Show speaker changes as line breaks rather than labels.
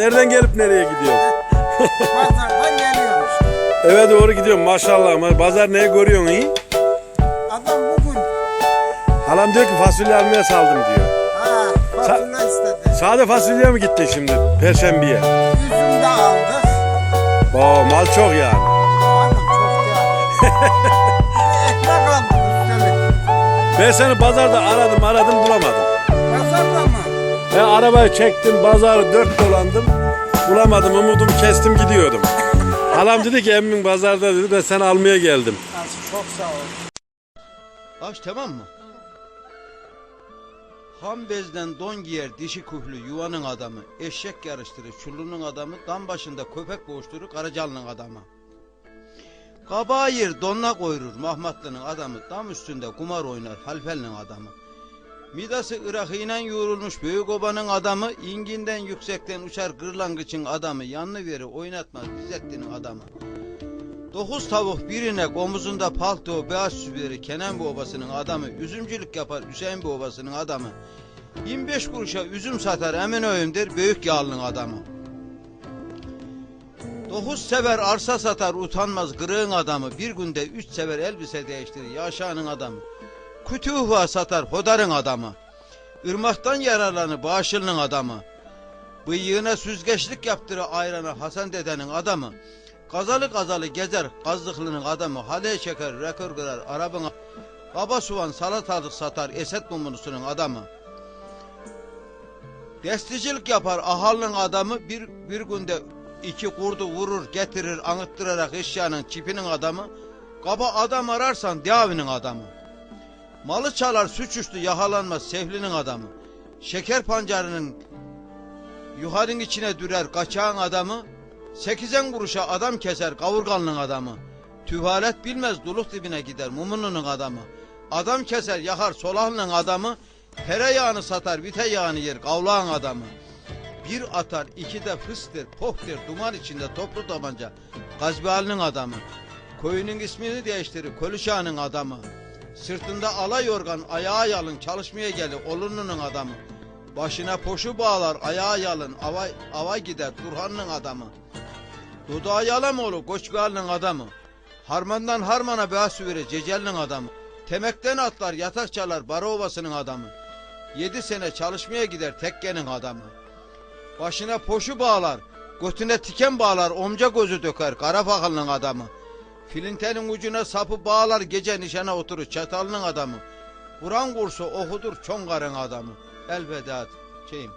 Nereden gelip nereye gidiyorsun?
Pazardan geliyorum işte.
Eve doğru gidiyorum maşallah pazar neyi görüyorsun iyi?
Adam bugün
Halam diyor ki fasulye almaya saldım diyor.
ha fasulye istedi.
Sade fasulye mi gittin şimdi perşembeye?
Üzüm de aldık.
Oo mal çok yani.
Hanım çok ya. Ekmek aldık üstelik.
Ben seni pazarda aradım aradım bulamadım.
Pazarda
Ben arabayı çektim pazarı dört dolandım. Bulamadım umudumu kestim gidiyordum. Halam dedi ki emmin pazarda dedi ben seni almaya geldim.
Çok sağ ol.
Aç tamam mı? Ham bezden don giyer dişi kuhlu yuvanın adamı, eşek yarıştırır çullunun adamı, dam başında köpek boğuşturur Karacalı'nın adamı. Kabağı yer donla koyurur Mahmatlı'nın adamı, dam üstünde kumar oynar Halfel'in adamı. Midası Irak'ıyla yoğrulmuş büyük obanın adamı, inginden yüksekten uçar kırlangıçın adamı, yanlı veri oynatmaz Bizettin'in adamı. Dokuz tavuk bir inek omuzunda palto beyaz süberi Kenan Obası'nın adamı üzümcülük yapar Hüseyin Obası'nın adamı. 25 kuruşa üzüm satar Eminönü'ndir büyük yağlının adamı. Dokuz sever arsa satar utanmaz kırığın adamı. Bir günde üç sever elbise değiştirir Yaşanın adamı Kütühva satar hodarın adamı. Irmaktan yararlanı bağışılının adamı. Bıyığına süzgeçlik yaptırı ayrana Hasan dedenin adamı. Kazalı kazalı gezer kazlıklının adamı. Haleye çeker rekor kırar arabın Baba soğan salatalık satar Esed mumunusunun adamı. Desticilik yapar ahalının adamı. Bir, bir günde iki kurdu vurur getirir anıttırarak eşyanın çipinin adamı. Kaba adam ararsan devinin adamı Malı çalar suçüstü yakalanmaz sevlinin adamı Şeker pancarının yuharın içine dürer kaçağın adamı Sekizen kuruşa adam keser kavurganlının adamı. Tüvalet bilmez duluk dibine gider mumununun adamı. Adam keser yakar solahlının adamı. Tereyağını satar vite yağını yer kavlağın adamı. Bir atar iki de fıstır pohtir duman içinde toplu tabanca Gazbihalinin adamı. Koyunun ismini değiştirir Koluşağının adamı. Sırtında ala yorgan ayağa yalın çalışmaya gelir olununun adamı. Başına poşu bağlar ayağa yalın ava, ava gider Turhan'ın adamı. Dudağı Yalamoğlu Koçbihal'ın adamı. Harmandan harmana beyaz süveri Cecel'in adamı. Temekten atlar yatak çalar Barovası'nın adamı. Yedi sene çalışmaya gider tekkenin adamı. Başına poşu bağlar, götüne tiken bağlar, omca gözü döker Karafakal'ın adamı. Filintenin ucuna sapı bağlar gece nişana oturur çatalının adamı. Kur'an kursu okudur çongarın adamı. Elveda şeyim.